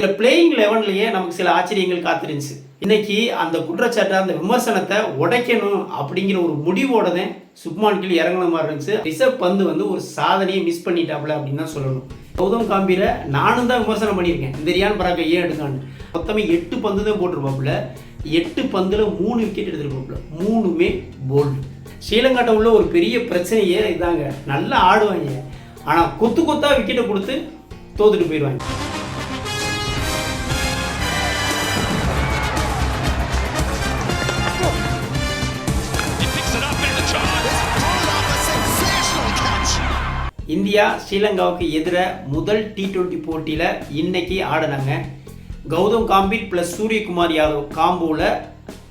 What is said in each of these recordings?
இதில் பிளேயிங் லெவன்லேயே நமக்கு சில ஆச்சரியங்கள் காத்திருந்துச்சு. இன்னைக்கு அந்த குற்றச்சாட்டை அந்த விமர்சனத்தை உடைக்கணும் அப்படிங்கிற ஒரு முடிவோட தான் சுப்மான் கீழ் இறங்கின மாதிரி இருந்துச்சு. ரிஷப் பந்து வந்து ஒரு சாதனையை மிஸ் பண்ணிட்டாப்ல அப்படின்னு தான் சொல்லணும். கௌதம் காம்பீரை நானும் தான் விமர்சனம் பண்ணியிருக்கேன். இந்த ரியான் பராக்கை ஏன் எடுக்கான்னு மொத்தமே எட்டு பந்து தான் போட்டிருப்பாப்புல. எட்டு பந்தில் மூணு விக்கெட் எடுத்திருப்பாப்புல. மூணுமே போல்டு ஸ்ரீலங்காட்ட உள்ள ஒரு பெரிய பிரச்சனையே இதாங்க. நல்லா ஆடுவாங்க. ஆனால் கொத்து கொத்தா விக்கெட்டை கொடுத்து தோத்துட்டு போயிடுவாங்க. இந்தியா ஸ்ரீலங்காவுக்கு எதிராக முதல் டி டுவெண்ட்டி போட்டியில் இன்னைக்கு ஆடினாங்க. கௌதம் காம்பீர் ப்ளஸ் சூரியகுமார் யாதவ் காம்போவில்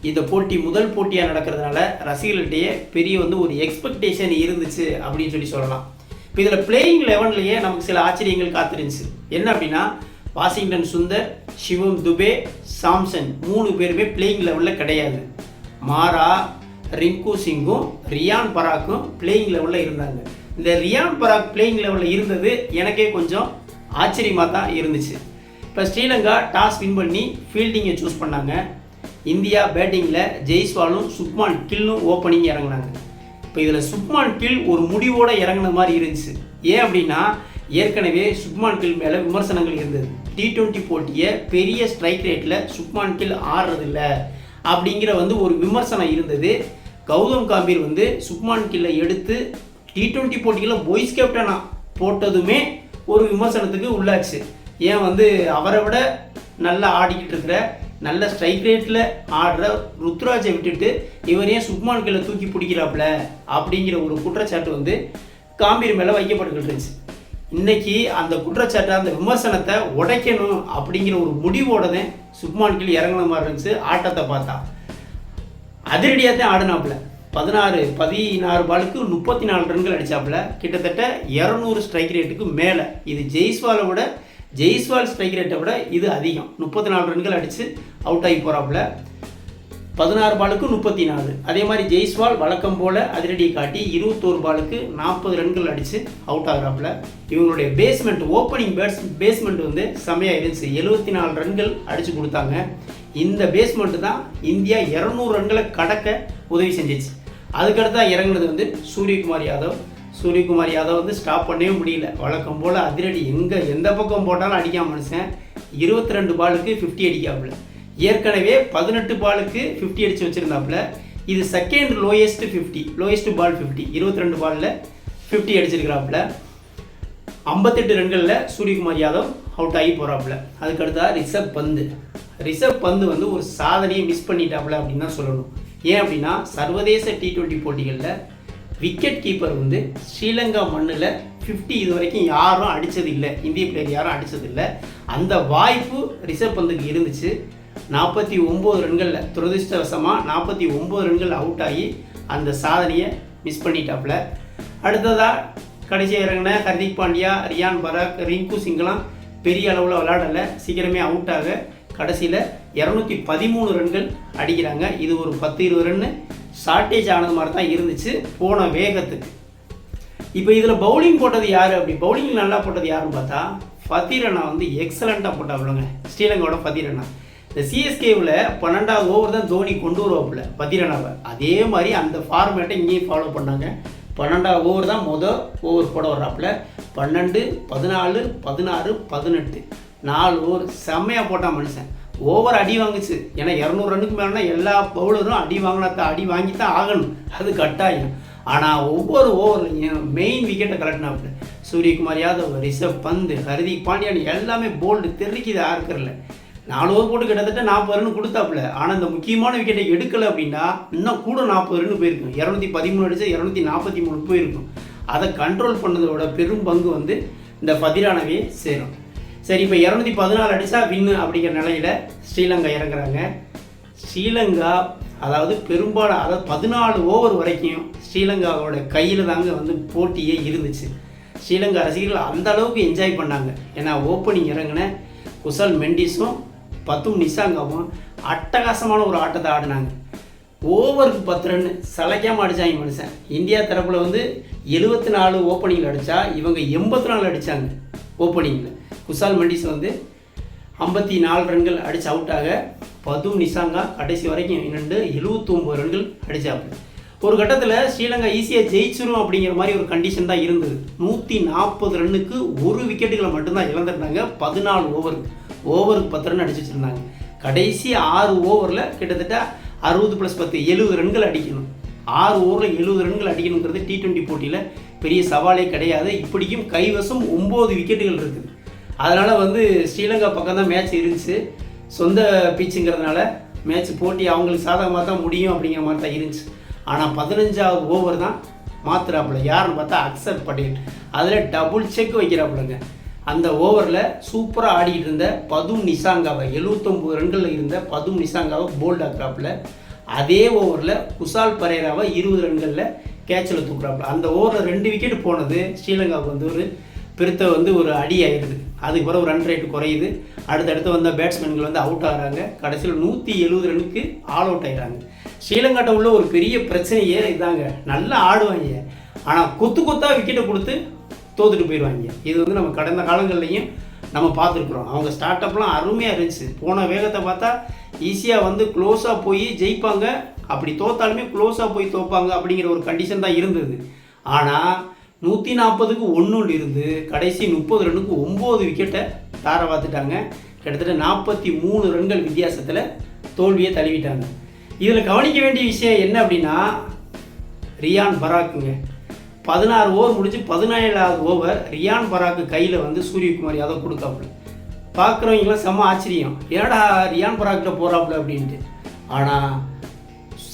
இந்த போட்டி முதல் போட்டியாக நடக்கிறதுனால ரசிகர்கள்ட்டையே பெரிய வந்து ஒரு எக்ஸ்பெக்டேஷன் இருந்துச்சு அப்படின்னு சொல்லி சொல்லலாம். இப்போ இதில் பிளேயிங் லெவன்லேயே நமக்கு சில ஆச்சரியங்கள் காத்திருந்துச்சு. என்ன அப்படின்னா வாஷிங்டன் சுந்தர் சிவம் துபே சாம்சன் மூணு பேருமே பிளேயிங் லெவலில் கிடையாது. மாறா ரிங்கு சிங்கும் ரியான் பராக்கும் பிளேயிங் லெவலில் இருந்தாங்க. இந்த ரியான் பராக் பிளேயிங் லெவலில் இருந்தது எனக்கே கொஞ்சம் ஆச்சரியமாக தான் இருந்துச்சு. இப்போ ஸ்ரீலங்கா டாஸ் வின் பண்ணி ஃபீல்டிங்கை சூஸ் பண்ணாங்க. இந்தியா பேட்டிங்கில் ஜெய்ஸ்வாலும் சுக்மான் கில்லும் ஓப்பனிங் இறங்குனாங்க. இப்போ இதில் சுக்மான் கில் ஒரு முடிவோடு இறங்குன மாதிரி இருந்துச்சு. ஏன் அப்படின்னா ஏற்கனவே சுக்மான் கில் மேலே விமர்சனங்கள் இருந்தது. டி ட்வெண்ட்டி போட்டியை பெரிய ஸ்ட்ரைக் ரேட்டில் சுக்மான் கில் ஆடுறதில்ல அப்படிங்கிற வந்து ஒரு விமர்சனம் இருந்தது. கௌதம் காம்பீர் வந்து சுக்மான் கில்லை எடுத்து டி டுவெண்ட்டி போட்டிகளில் வைஸ் கேப்டனாக போட்டதுமே ஒரு விமர்சனத்துக்கு உள்ளாச்சு. ஏன் வந்து அவரை விட நல்லா ஆடிக்கிட்டு இருக்கிற நல்ல ஸ்ட்ரைக் ரேட்டில் ஆடுற ருத்ராஜை விட்டுட்டு இவர் ஏன் சுக்மான் கீழே தூக்கி பிடிக்கிறாப்புல அப்படிங்கிற ஒரு குற்றச்சாட்டு வந்து காம்பீர் மேலே வைக்கப்பட்டுக்கிட்டு இருந்துச்சு. இன்னைக்கு அந்த குற்றச்சாட்டை அந்த விமர்சனத்தை உடைக்கணும் அப்படிங்கிற ஒரு முடிவோட தான் சுக்மான் கில் இறங்கின மாதிரி இருந்துச்சு ஆட்டத்தை பார்த்தா. அதிரடியாக தான் ஆடினாப்புல. பதினாறு பதினாறு பாலுக்கு முப்பத்தி நாலு ரன்கள் அடித்தாப்புல கிட்டத்தட்ட இரநூறு ஸ்ட்ரைக் ரேட்டுக்கு மேலே. இது ஜெய்ஸ்வாலை விட ஜெய்ஸ்வால் ஸ்ட்ரைக் ரேட்டை விட இது அதிகம். முப்பத்தி நாலு ரன்கள் அடித்து அவுட் ஆகி போகிறாப்புல பதினாறு பாலுக்கு முப்பத்தி நாலு அதே மாதிரி ஜெய்ஸ்வால் வழக்கம் போல் அதிரடியை காட்டி இருபத்தோரு பாலுக்கு நாற்பது ரன்கள் அடித்து அவுட் ஆகிறாப்புல. இவங்களுடைய பேஸ்மெண்ட் ஓப்பனிங் பேட்ஸ் பேஸ்மெண்ட் வந்து செமையாக இருந்துச்சு. எழுபத்தி நாலு ரன்கள் அடித்து கொடுத்தாங்க. இந்த பேஸ்மெண்ட்டு தான் இந்தியா இரநூறு ரன்களை கடக்க உதவி செஞ்சிச்சு. அதுக்கடுத்தா இறங்குனது வந்து சூரியகுமார் யாதவ். சூரியகுமார் யாதவ் வந்து ஸ்டாப் பண்ணவே முடியல. வழக்கம் போல் அதிரடி எங்கே எந்த பக்கம் போட்டாலும் அடிக்காம மனுஷன். இருபத்தி ரெண்டு பாலுக்கு ஃபிஃப்டி அடிக்காப்புல. ஏற்கனவே பதினெட்டு பாலுக்கு ஃபிஃப்டி அடித்து வச்சுருந்தாப்புல. இது second lowest fifty lowest ball fifty இருபத்தி ரெண்டு பாலில் ஃபிஃப்டி அடிச்சிருக்கிறாப்புல. ஐம்பத்தெட்டு ரன்களில் சூரியகுமார் யாதவ் அவுட் ஆகி போகிறாப்புல அதுக்கடுத்தா ரிஷப் பந்து. ரிஷப் பந்து வந்து ஒரு சாதனையை மிஸ் பண்ணிட்டாப்புல அப்படின்னு தான் சொல்லணும். ஏன் அப்படின்னா சர்வதேச டி டுவெண்ட்டி போட்டிகளில் விக்கெட் கீப்பர் வந்து ஸ்ரீலங்கா மண்ணில் 50 இது வரைக்கும் யாரும் அடித்தது இல்லை இந்திய பிளேயர் யாரும் அடித்தது இல்லை அந்த வாய்ப்பு ரிஷப் பந்துக்கு இருந்துச்சு. நாற்பத்தி ஒம்பது ரன்களில் துரதிர்ஷ்டவசமாக நாற்பத்தி ஒம்பது ரன்கள் அவுட் ஆகி அந்த சாதனையை மிஸ் பண்ணிட்டாப்புல அடுத்ததாக கடைசியாக இறங்கின ஹர்திக் பாண்டியா ரியான் பராக் ரிங்கு சிங்லாம் பெரிய அளவில் விளையாடலை. சீக்கிரமே அவுட் ஆக கடைசியில் இரநூத்தி பதிமூணு ரன்கள் அடிக்கிறாங்க. இது ஒரு பத்து இருபது ரன்னு ஷார்ட்டேஜ் ஆனது மாதிரி தான் இருந்துச்சு. போன வேகத்துக்கு. இப்போ இதில் பவுலிங் போட்டது யார்? அப்படி பவுலிங் நல்லா போட்டது யாருன்னு பார்த்தா ஃபதீரண்ணா வந்து எக்ஸலண்ட்டாக போட்டாப்புலங்க ஸ்ரீலங்காவோட ஃபதீரண்ணா இந்த சிஎஸ்கேவில் பன்னெண்டாவது ஓவர் தான் தோனி கொண்டு வருவாப்புல ஃபதீரண்ணாவை அதே மாதிரி அந்த ஃபார்மேட்டை இங்கேயும் ஃபாலோ பண்ணாங்க. பன்னெண்டாவது ஓவர் தான் மொதல் ஓவர் போட வர்றாப்புல. பன்னெண்டு பதினாலு பதினாறு பதினெட்டு. நாலு ஓவர் செம்மையாக போட்டான் மனுஷன். ஓவர் அடி வாங்குச்சு. ஏன்னா இரநூறு ரன்னுக்கு மேலே எல்லா பவுலரும் அடி வாங்கினா தான் அடி வாங்கி தான் ஆகணும். அது கட்டாயம். ஆனால் ஒவ்வொரு ஓவர்லையும் மெயின் விக்கெட்டை கலட்டினாப்புல சூரியகுமார் யாதவ் ரிஷப் பந்து ஹர்திக் பாண்டியான் எல்லாமே போல்டு தெரிக்குது ஆர்க்கரில் நாலு ஓவர் போட்டு கிட்டத்தட்ட நாற்பது ரன் கொடுத்தாப்புல. ஆனால் இந்த முக்கியமான விக்கெட்டை எடுக்கலை அப்படின்னா இன்னும் கூட நாற்பது ரன் போயிருக்கும். இரநூத்தி பதிமூணு அடிச்சு இரநூத்தி நாற்பத்தி மூணு போயிருக்கும். அதை கண்ட்ரோல் பண்ணதோட பெரும் பங்கு வந்து இந்த ஃபதிரானவே சேரும். சரி இப்போ இரநூத்தி பதினாலு அடிச்சா வின்னு அப்படிங்கிற நிலையில் ஸ்ரீலங்கா இறங்குறாங்க. ஸ்ரீலங்கா அதாவது பெரும்பாலும் அதாவது பதினாலு ஓவர் வரைக்கும் ஸ்ரீலங்காவோட கையில் தாங்க வந்து போட்டியே இருந்துச்சு. ஸ்ரீலங்கா ரசிகர்கள் அந்த அளவுக்கு என்ஜாய் பண்ணாங்க. ஏன்னா ஓப்பனிங் இறங்கின குசல் மெண்டிஸும் பத்தும் நிசாங்காவும் அட்டகாசமான ஒரு ஆட்டத்தை ஆடினாங்க. ஓவருக்கு பத்து ரன் சலைக்காமல் அடித்தாங்க மனுஷன். இந்தியா தரப்பில் வந்து எழுபத்தி நாலு ஓப்பனிங்கில் அடித்தா இவங்க எண்பத்தி நாலு அடித்தாங்க ஓப்பனிங்கில் குசால் மண்டிஸ் வந்து ஐம்பத்தி நாலு ரன்கள் அடித்து அவுட்டாக பது பதும் நிசாங்கா கடைசி வரைக்கும் நின்று எழுபத்தொம்பது ரன்கள் அடித்தாப்பு ஒரு கட்டத்தில் ஸ்ரீலங்கா ஈஸியாக ஜெயிச்சிரும் அப்படிங்கிற மாதிரி ஒரு கண்டிஷன் தான் இருந்தது. நூற்றி நாற்பது ரன்னுக்கு ஒரு விக்கெட்டுகளை மட்டும்தான் இழந்துருந்தாங்க. பதினாலு ஓவரு ஓவருக்கு பத்து ரன் அடிச்சு வச்சுருந்தாங்க. கடைசி ஆறு ஓவரில் கிட்டத்தட்ட அறுபது ப்ளஸ் பத்து எழுபது ரன்கள் அடிக்கணும். ஆறு ஓவரில் எழுபது ரன்கள் அடிக்கணுங்கிறது டி ட்வெண்ட்டி போட்டியில் பெரிய சவாலே கிடையாது. இப்படியும் கைவசம் ஒம்பது விக்கெட்டுகள் இருக்குது அதனால் வந்து ஸ்ரீலங்கா பக்கம் தான் மேட்ச் இருந்துச்சு. சொந்த பீச்சுங்கிறதுனால மேட்ச் போட்டி அவங்களுக்கு சாதகமாக தான் முடியும் அப்படிங்கிற மாதிரி தான் இருந்துச்சு. ஆனால் பதினஞ்சாவது ஓவர் தான் மாத்துறாப்புல. யாருன்னு பார்த்தா அக்சர் பட்டேல் அதில் டபுள் செக் வைக்கிறாப்புலங்க. அந்த ஓவரில் சூப்பராக ஆடிக்கிட்டு இருந்த பதும் நிசாங்காவை எழுபத்தொம்பது ரன்களில் இருந்த பதும் நிசாங்காவை போல்ட் ஆக்குறாப்புல. அதே ஓவரில் குசால் பரேராவை இருபது ரன்களில் கேட்சில் தூக்குறாப்புல. அந்த ஓவரில் ரெண்டு விக்கெட் போனது ஸ்ரீலங்காவுக்கு வந்து ஒரு பெருத்த வந்து ஒரு அடி ஆயிடுது. அதுக்கு பிறகு ரன் ரேட் குறையுது. அடுத்தடுத்து வந்த பேட்ஸ்மேன்கள் வந்து அவுட் ஆகிறாங்க. கடைசியில் நூற்றி எழுபது ரனுக்கு ஆல் அவுட் ஆகிறாங்க ஸ்ரீலங்காட்ட உள்ள ஒரு பெரிய பிரச்சனையே இதாங்க. நல்லா ஆடுவாங்க ஆனால் கொத்து கொத்தாக விக்கெட்டை கொடுத்து தோத்துட்டு போயிடுவாங்க. இது வந்து நம்ம கடந்த காலங்கள்லையும் நம்ம பார்த்துருக்குறோம். அவங்க ஸ்டார்ட் அப்லாம் அருமையாக இருந்துச்சு. போன வேகத்தை பார்த்தா ஈஸியாக வந்து க்ளோஸாக போய் ஜெயிப்பாங்க. அப்படி தோத்தாலுமே க்ளோஸாக போய் தோப்பாங்க அப்படிங்கிற ஒரு கண்டிஷன் தான் இருந்தது. ஆனால் நூற்றி நாற்பதுக்கு ஒன்றுல இருந்து கடைசி முப்பது ரன்னுக்கு ஒம்பது விக்கெட்டை தார பார்த்துட்டாங்க கிட்டத்தட்ட நாற்பத்தி மூணு ரன்கள் வித்தியாசத்தில் தோல்வியை தழுவிட்டாங்க. இதில் கவனிக்க வேண்டிய விஷயம் என்ன அப்படின்னா ரியான் பராக்குங்க. பதினாறு ஓவர் முடிஞ்சு பதினேழாவது ஓவர் ரியான் பராக்கு கையில் வந்து சூரியகுமார் யாதவ் கொடுக்காப்புல. பார்க்குறவங்களாம் செம்ம ஆச்சரியம். ஏடா ரியான் பராக்கிட்ட போகிறாப்புல அப்படின்ட்டு. ஆனால்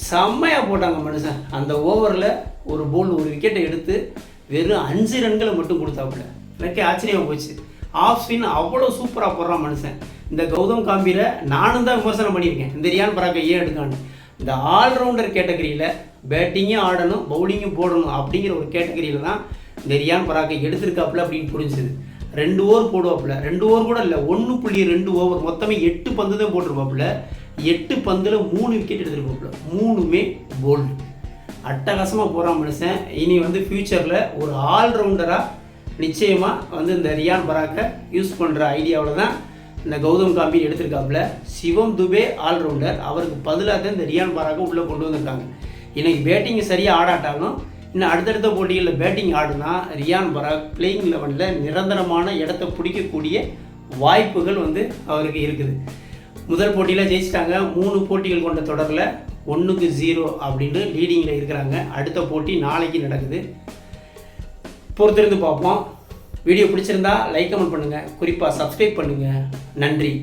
செம்மையாக போட்டாங்க மனுஷன். அந்த ஓவரில் ஒரு போல் ஒரு விக்கெட்டை எடுத்து வெறும் அஞ்சு ரன்களை மட்டும் கொடுத்தாப்புல. எனக்கே ஆச்சரியமாக போச்சு. ஆஃப் ஸ்பின் அவ்வளோ சூப்பராக போடுறான் மனுஷன். இந்த கௌதம் காம்பீரை நானும் தான் விமர்சனம் பண்ணியிருக்கேன். இந்த ரியான் பராக்கை ஏன் எடுக்கான்னு. இந்த ஆல்ரவுண்டர் கேட்டகரியில் பேட்டிங்கும் ஆடணும் பவுலிங்கும் போடணும் அப்படிங்கிற ஒரு கேட்டகரியில் தான் இந்த ரியான் பராக்கை எடுத்திருக்காப்புல அப்படின்னு புரிஞ்சுது. ரெண்டு ஓவர் போடுவாப்புல. ரெண்டு ஓவர் கூட இல்லை ஒன்று புள்ளி ரெண்டு ஓவர் மொத்தமே எட்டு பந்து தான் போட்டிருப்பாப்புல. எட்டு பந்தில் மூணு விக்கெட் எடுத்திருப்பாப்புல. மூணுமே போல்டு அட்டகாசமாக போகிறான் மனுஷன். இனி வந்து ஃப்யூச்சரில் ஒரு ஆல்ரவுண்டராக நிச்சயமாக வந்து இந்த ரியான் பராக்கை யூஸ் பண்ணுற ஐடியாவில் தான் இந்த கௌதம் காம்பீர் எடுத்திருக்காப்புல. சிவம் துபே ஆல்ரவுண்டர் அவருக்கு பதிலாக தான் இந்த ரியான் பராக்கை உள்ளே கொண்டு வந்திருக்காங்க. இன்றைக்கி பேட்டிங் சரியாக ஆடாட்டாலும் இன்னும் அடுத்தடுத்த போட்டிகளில் பேட்டிங் ஆடுனா ரியான் பராக் பிளேயிங் லெவனில் நிரந்தரமான இடத்த பிடிக்கக்கூடிய வாய்ப்புகள் வந்து அவருக்கு இருக்குது. முதல் போட்டியில் ஜெயிச்சிட்டாங்க. மூணு போட்டிகள் கொண்ட தொடரில் ஒன்றுக்கு ஜீரோ அப்படின்னு லீடிங்கில் இருக்கிறாங்க. அடுத்த போட்டி நாளைக்கு நடக்குது. பொறுத்திருந்து பார்ப்போம். வீடியோ பிடிச்சிருந்தா லைக் கமெண்ட் பண்ணுங்கள் குறிப்பாக சப்ஸ்கிரைப் பண்ணுங்கள் நன்றி.